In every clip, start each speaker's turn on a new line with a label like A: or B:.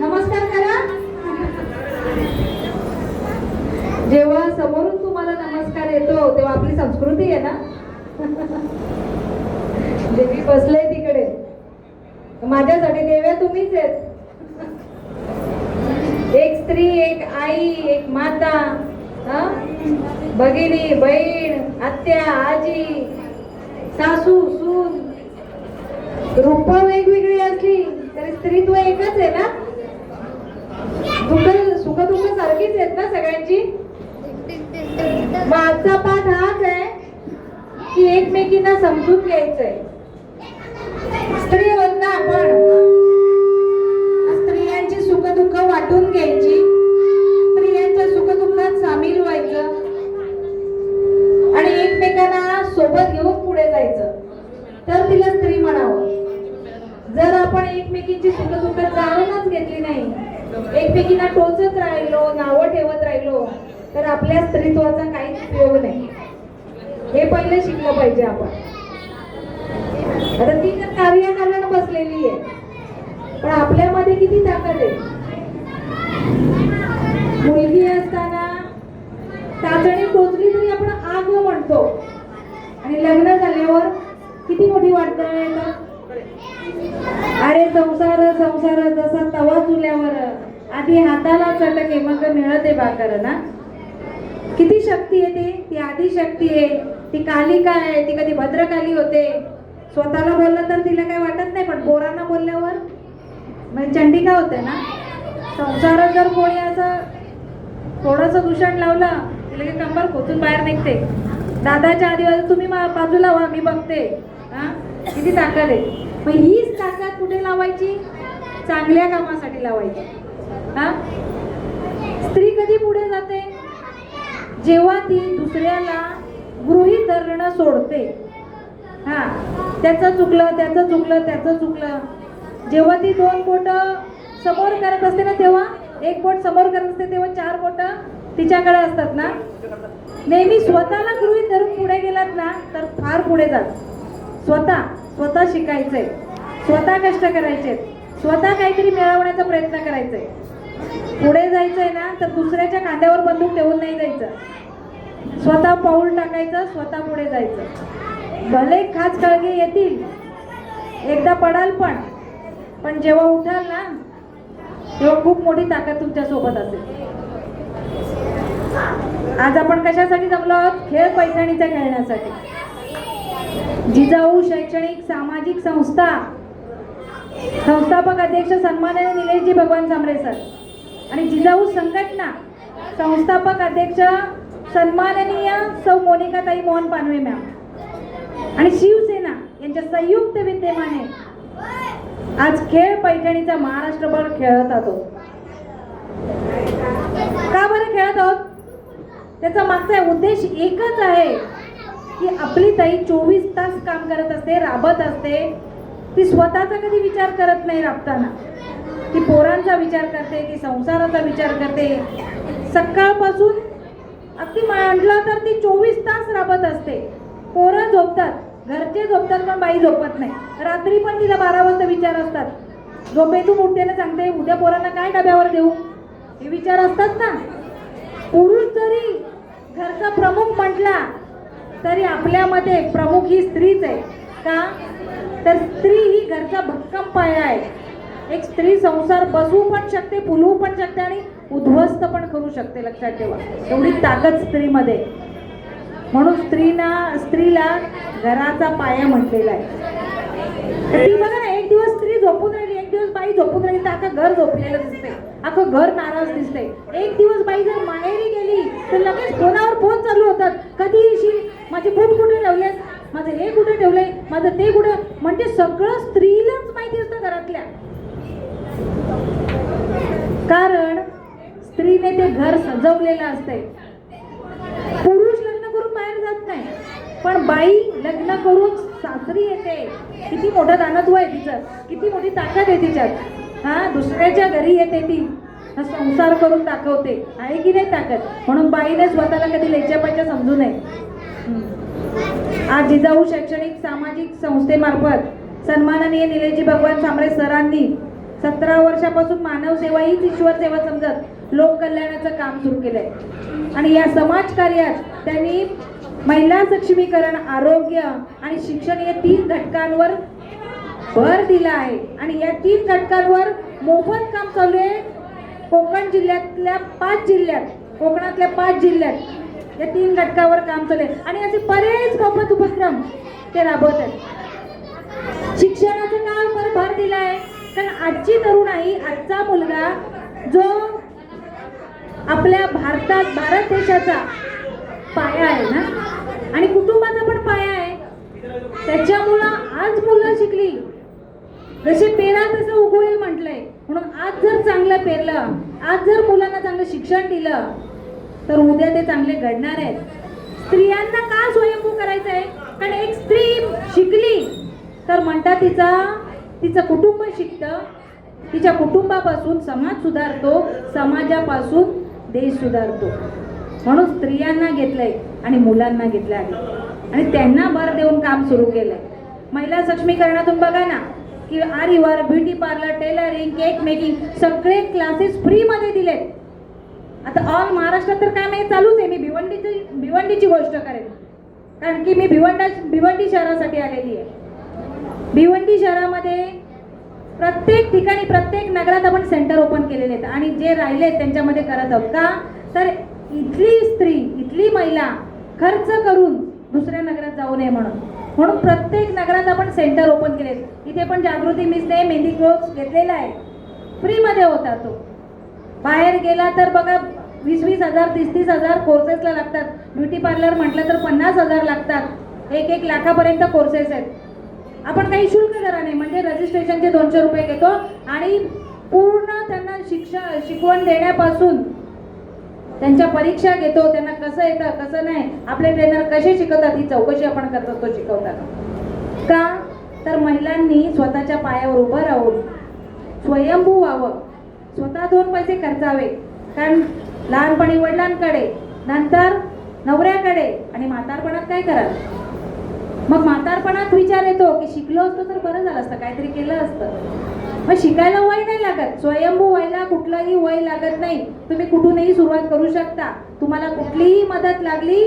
A: नमस्कार करा. जेव्हा समोरून तुम्हाला नमस्कार येतो तेव्हा आपली संस्कृती आहे ना? जे मी बसले तिकडे. माझ्यासाठी देव्या तुम्हीच आहेत. एक स्त्री एक आई एक माता भगिनी बहीण आत्या आजी सासू सून रूप वेगवेगळी असली तरी स्त्रीत्व एकच आहे ना? दुःख सुख दुःख सारखीच आहेत ना सगळ्यांची? मग आजचा पाठ हाच आहे की एकमेकींना समजून घ्यायचंय. स्त्री आपल्या स्त्रीत्वाचा काही उपयोग नाही. हे पहिले शिकलं पाहिजे आपण. आता ती तर कार्याकारण बसलेली आहे. पण आपल्यामध्ये किती ताकद आहे? मुलगी असताना चाचणी टोचली तरी आपण आग म्हणतो. आणि लग्न झाल्यावर किती मोठी वाटतं अरे संसार संसार जसा तवा चुल्यावर. आधी हाताला चटके मग मिळते बाकर ना? किती शक्ती आहे ती? ती आधी शक्ती आहे. ती कालिका आहे? ती कधी भद्रकाली होते. स्वतःला बोललं तर तिला काही वाटत नाही पण पोरांना बोलल्यावर? म्हणजे चंडिका होते ना? संसारात जर कोणी असं थोडंसं दूषण लावलं की कंबर खोचून बाहेर निघते. दादाच्या आधी तुम्ही मा- बाजूला व्हा मी बघते. हां? किती ताकद आहे. मग हीच ताकद कुठे लावायची? चांगल्या कामासाठी लावायची. हां? स्त्री कधी पुढे जाते? जेव्हा ती दुसऱ्याला गृहीत धरणं सोडते हा त्याचं चुकलं त्याचं चुकलं त्याचं चुकलं जेव्हा ती दोन बोट समोर करत असते ना तेव्हा एक बोट समोर करत असते तेव्हा चार बोट तिच्याकडे असतात ना. नेहमी स्वतःला गृहित धरून पुढे गेलात ना तर फार पुढे जात. स्वतः स्वतः शिकायचंय. स्वतः कष्ट करायचे स्वतः काहीतरी मिळवण्याचा प्रयत्न करायचंय. पुढे जायचंय ना तर दुसऱ्याच्या खांद्यावर बंदूक ठेवून नाही जायचं. स्वतः पाऊल टाकायचं स्वतः पुढे जायचं. भले खास कळगे येतील एकदा पडाल पण पण जेव्हा उठाल ना तेव्हा खूप मोठी ताकद तुमच्यासोबत असेल. आज आपण कशासाठी जमलो आहोत? खेळ पैठणीचा खेळण्यासाठी. जिजाऊ शैक्षणिक सामाजिक संस्था. संस्थापक अध्यक्ष सन्माननीय निलेशजी भगवान सामरे सर. आणि जिजाऊ संघटना संस्थापक अध्यक्ष सन्माननीय सौ मोनिकाताई मोहन पानवे मॅम आणि शिवसेना यांच्या संयुक्त विद्यमाने आज खेळ पैठणीचा महाराष्ट्रभर खेळत आहोत. का बरं खेळत आहोत? त्याचा मागचा उद्देश एकच आहे की आपली ताई चोवीस तास काम करत असते राबत असते ती स्वतःचा कधी विचार करत नाही राबताना. ती पोरांचा विचार करते ती संसाराचा विचार करते. सकाळपासून अगदी म्हटलं तर ती चोवीस तास राबत असते. पोरं झोपतात. घरचे झोपतात पण बाई झोपत नाही. रात्री पण तिला बारा वाजता विचार असतात. झोपेतून उठतेने सांगते उद्या पोरांना काय डब्यावर देऊ? हे विचार असतात ना. पुरुष जरी घरचा प्रमुख म्हटला तरी आपल्यामध्ये प्रमुख ही स्त्रीच आहे. का? तर स्त्री ही घरचा भक्कम पाया आहे. एक स्त्री संसार बसवू पण शकते फुलवू पण शकते आणि उद्ध्वस्त पण करू शकते लक्षात ठेवा. एवढी ताकद स्त्रीमध्ये. म्हणून स्त्रीना स्त्रीला घराचा पाया म्हटलेला आहे. ती बघा ना एक दिवस स्त्री झोपून राहिली एक दिवस बाई झोपून राहिली तर अख्खं घर झोपलेलं दिसते अख्खं घर नाराज दिसते एक दिवस बाई जर माहेरी गेली तर लगेच फोनावर फोन चालू होतात. कधी येशील? माझे बूट कुठे ठेवले माझं हे कुठे ठेवलंय? माझं ते कुठं? म्हणजे सगळं स्त्रीलाच माहिती असतं घरातल्या. कारण स्त्रीने ते घर सजवलेलं असते पुरुष लग्न करून बाहेर जात नाही. पण बाई लग्न करून सासरी येते. किती मोठं दानत्व आहे तिचं. किती मोठी ताकद आहे तिच्यात. हा दुसऱ्याच्या घरी येते ती. हा संसार करून दाखवते. आहे की नाही ताकद? म्हणून बाईने स्वतःला कधी लेच्यापाच्या समजू नये. आज जिजाऊ शैक्षणिक सामाजिक संस्थेमार्फत सन्माननीय निलेजी भगवान सांबरे सरांनी सतरा वर्षापासून मानव सेवा हीच ईश्वर सेवा समजत लोककल्याणाचं काम सुरू केलंय. आणि या समाज कार्यात त्यांनी महिला सक्षमीकरण आरोग्य आणि शिक्षण या तीन घटकांवर भर दिला आहे. आणि या तीन घटकांवर मोफत काम चालू आहे. कोकण जिल्ह्यातल्या पाच जिल्ह्यात कोकणातल्या पाच जिल्ह्यात या तीन घटकावर काम चालू आहे. आणि असे बरेच मोफत उपक्रम ते राबवत आहेत. शिक्षणाचं काम भर भर दिला आहे. कारण आजची तरुणाई आजचा मुलगा जो आपल्या भारतात भारत देशाचा पाया आहे ना? आणि कुटुंबाचा पण पाया आहे. त्याच्यामुळं आज मुलं शिकली. जसे पेरा तसं उगवेल म्हटलंय. म्हणून आज जर चांगलं पेरलं आज जर मुलांना चांगलं शिक्षण दिलं तर उद्या ते चांगले घडणार आहेत. स्त्रियांना का स्वयंभू करायचं आहे कारण एक स्त्री शिकली तर म्हणतात तिचा तिचं कुटुंब शिकतं. तिच्या कुटुंबापासून समाज सुधारतो समाजापासून देश सुधारतो. म्हणून स्त्रियांना घेतलंय आणि मुलांना घेतलं आहे आणि त्यांना भर देऊन काम सुरू केलंय. महिला सक्षमीकरणातून बघा ना की आरीवर beauty parlour tailoring cake making सगळे क्लासेस फ्रीमध्ये दिलेत. आता ऑल महाराष्ट्रात तर काय नाही चालूच आहे. मी भिवंडीची भिवंडीची गोष्ट करेन. कारण की मी भिवंडा भिवंडी शहरासाठी आलेली आहे. भिवंडी शहरामध्ये प्रत्येक ठिकाणी प्रत्येक नगरात आपण सेंटर ओपन केलेले आहेत. आणि जे राहिले त्यांच्यामध्ये करत आहोत. का? तर इथली स्त्री इथली महिला खर्च करून दुसऱ्या नगरात जाऊ नये म्हणून. म्हणून प्रत्येक नगरात आपण सेंटर ओपन केले इथे पण जागृती मिसने मेहंदी कोर्स घेतलेला आहे. फ्रीमध्ये होता तो. बाहेर गेला तर बघा वीस वीस हजार तीस तीस हजार कोर्सेसला लागतात. ब्युटी पार्लर म्हटलं तर पन्नास हजार लागतात. एक एक लाखापर्यंत कोर्सेस आहेत. आपण काही शुल्क करा नाही म्हणजे रजिस्ट्रेशनचे दोनशे रुपये घेतो आणि पूर्ण त्यांना शिक्षा शिकवण देण्यापासून त्यांच्या परीक्षा घेतो त्यांना कसं येतं कसं नाही आपले ट्रेनर कसे शिकवतात ही चौकशी आपण करत असतो शिकवताना. का? तर महिलांनी स्वतःच्या पायावर उभं राहून स्वयंभू व्हावं. स्वतः दोन पैसे खर्चावे. कारण लहानपणी वडिलांकडे नंतर नवऱ्याकडे आणि म्हातारपणात काय कराल? मग म्हातारपणात विचार येतो की शिकलो असतो तर बरं झालं असतं काहीतरी केलं असतं. मग शिकायला वय नाही लागत. स्वयंभू व्हायला कुठलंही वय लागत नाही. तुम्ही कुठूनही सुरुवात करू शकता. तुम्हाला कुठलीही मदत लागली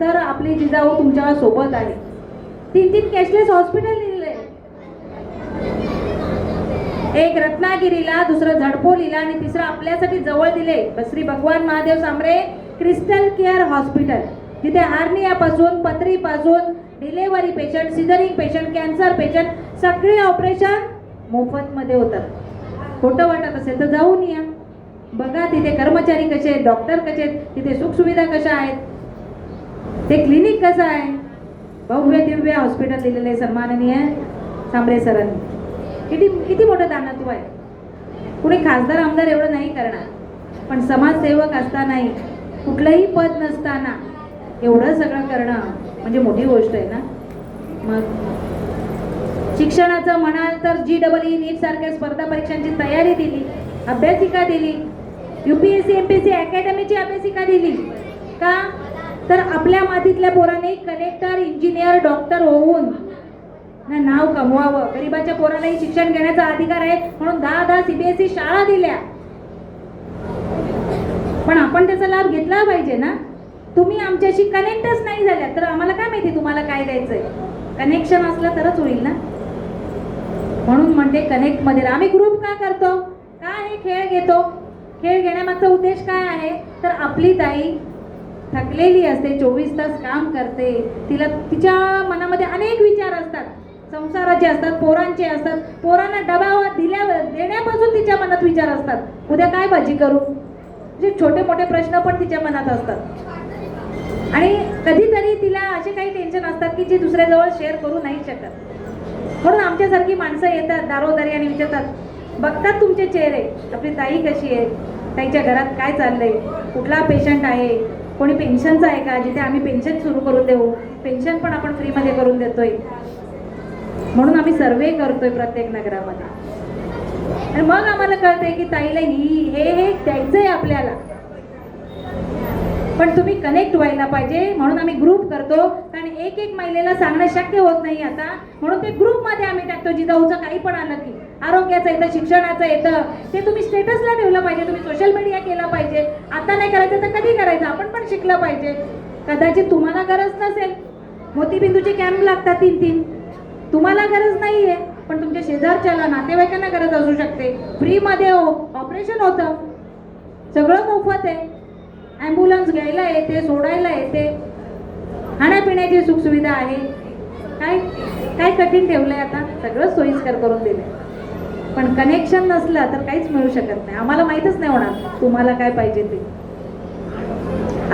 A: तर आपली जिजाऊ तुमच्यासोबत आहे. तीन तीन कॅशलेस हॉस्पिटल दिलेले एक रत्नागिरीला दुसरं झडपोलीला आणि तिसरं आपल्यासाठी जवळ दिले. Shri Bhagwan Mahadev Sambare Crystal Care hospital. तिथे हार्नियापासून पत्रीपासून delivery patient caesarean patient cancer patient सगळे ऑपरेशन मोफतमध्ये होतात. खोटं वाटत असेल तर जाऊन या. बघा तिथे कर्मचारी कसे आहेत डॉक्टर कसे आहेत तिथे सुखसुविधा कशा आहेत ते क्लिनिक कसं आहे? भव्य दिव्य हॉस्पिटल दिलेलं आहे सन्माननीय सांबरे सरांनी. किती किती मोठं दानत्व आहे. कुणी खासदार आमदार एवढं नाही करणार. पण समाजसेवक असतानाही कुठलंही पद नसताना एवढं सगळं करणं म्हणजे मोठी गोष्ट आहे ना? मग शिक्षणाचं म्हणाल तर जी डबल ई नीट सारख्या स्पर्धा परीक्षांची तयारी दिली अभ्यासिका दिली युपीएससी एमपीएससी अकॅडमीची अभ्यासिका दिली. का? तर आपल्या मातीतल्या पोरांनी कलेक्टर इंजिनियर डॉक्टर होऊन ना नाव कमवावं. गरिबाच्या पोरांनाही शिक्षण घेण्याचा अधिकार आहे म्हणून दहा दहा सीबीएसई शाळा दिल्या. पण आपण त्याचा लाभ घेतला पाहिजे ना? तुम्ही आमच्याशी कनेक्टच नाही झाल्या. तर आम्हाला काय माहिती तुम्हाला काय द्यायचंय? कनेक्शन असलं तरच होईल ना? म्हणून म्हणते कनेक्टमध्ये आम्ही ग्रुप का करतो? का हे खेळ घेतो? खेळ घेण्यामागचा उद्देश काय आहे? तर आपली ताई थकलेली असते चोवीस तास काम करते. तिला तिच्या मनामध्ये अनेक विचार असतात. संसाराचे असतात पोरांचे असतात. पोरांना डबावा दिल्या देण्यापासून तिच्या मनात विचार असतात. उद्या काय भाजी करू? म्हणजे छोटे मोठे प्रश्न पण तिच्या मनात असतात. आणि कधीतरी तिला असे काही टेन्शन असतात की जे दुसऱ्याजवळ शेअर करू नाही शकत. म्हणून आमच्यासारखी माणसं येतात दारोदारी आणि विचारतात बघतात तुमचे चेहरे आपली ताई कशी आहे? ताईच्या घरात काय चाललंय? कुठला पेशंट आहे? कोणी पेन्शनचा आहे का? जिथे आम्ही पेन्शन सुरू करून देऊ. पेन्शन पण आपण फ्रीमध्ये करून देतोय. म्हणून आम्ही सर्वे करतोय प्रत्येक नगरामध्ये. आणि मग आम्हाला कळतंय की ताईला ही हे हे द्यायचंय आपल्याला. पण तुम्ही कनेक्ट व्हायला पाहिजे. म्हणून आम्ही ग्रुप करतो. कारण एक एक महिलेला सांगणं शक्य होत नाही आता. म्हणून ते ग्रुपमध्ये आम्ही टाकतो. जिजाऊचं काही पण आलं की. आरोग्याचं येतं शिक्षणाचं येतं. ते तुम्ही स्टेटसला ठेवलं पाहिजे. तुम्ही सोशल मीडिया केलं पाहिजे. आता नाही करायचं तर कधी करायचं? आपण पण शिकलं पाहिजे. कदाचित तुम्हाला गरज नसेल. मोतीबिंदूचे कॅम्प लागतात तीन तीन तुम्हाला गरज नाही आहे पण तुमच्या शेजारच्याला नातेवाईकांना गरज असू शकते. फ्रीमध्ये ऑपरेशन हो. होतं. सगळं मोफत आहे. ॲम्ब्युलन्स घ्यायला येते सोडायला येते. खाण्यापिण्याची सुखसुविधा आहे. काय काय कठीण ठेवलंय आता? सगळं सोयीस्कर करून दिलंय. पण कनेक्शन नसलं तर काहीच मिळू शकत नाही. आम्हाला माहीतच नाही होणार तुम्हाला काय पाहिजे ते.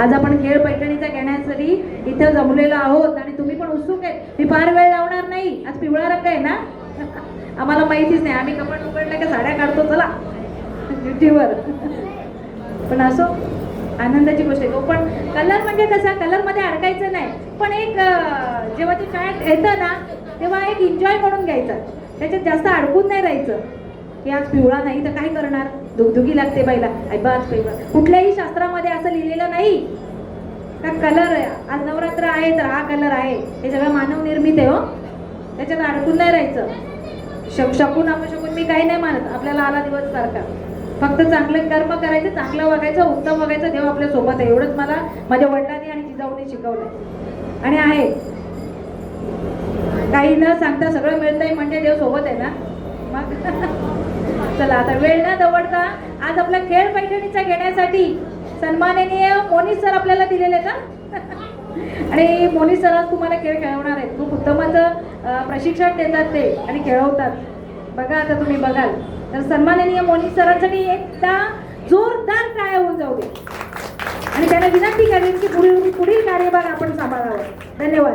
A: आज आपण खेळ पैठणीचा घेण्यासाठी इथं जमलेलो आहोत आणि तुम्ही पण उत्सुक आहे मी फार वेळ लावणार नाही. आज पिवळा रंग आहे ना? आम्हाला माहितीच नाही. आम्ही कपड उघडलं का साड्या काढतो चला. ड्युटीवर पण असो. आनंदाची गोष्ट आहे. तो पण कलर म्हणजे कसा कलरमध्ये अडकायचं नाही. पण एक जेव्हा ते फॅट येतं ना तेव्हा एक एन्जॉय करून घ्यायचं. त्याच्यात जास्त अडकून नाही राहायचं. की आज पिवळा नाही तर काय करणार? दुगदुगी लागते बाईला. अबा आज पिवळा कुठल्याही शास्त्रामध्ये असं लिहिलेलं नाही. का कलर आज नवरात्र आहे तर हा कलर आहे. हे सगळं मानव निर्मित आहे हो. त्याच्यात अडकून नाही राहायचं. शक शकून आपण शकून मी काही नाही मानत. आपल्याला आला दिवस सारखा. फक्त चांगलं कर्म करायचं चांगलं वागायचं उत्तम वागायचं देव आपल्यासोबत आहे. एवढंच मला माझ्या वडिलांनी आणि जिजाऊने आहे आणि आहे. काही न सांगता सगळं मिळतंय म्हणजे देव सोबत आहे ना? मग चला आता वेळ न दवडता आज आपला खेळ पैठणीचा घेण्यासाठी सन्माननीय मोनी सर आपल्याला दिलेले का आणि मोनी सर आज तुम्हाला खेळ खेळवणार आहेत. खूप उत्तमाचं प्रशिक्षण देतात ते आणि खेळवतात. बघा आता तुम्ही बघाल. तर सन्माननीय मोनी सरांसाठी एकदा जोरदार टाळ्या होऊन जाऊ दे. आणि त्यांना विनंती करेन की पुढील पुढील कार्यभार आपण सांभाळावा. धन्यवाद.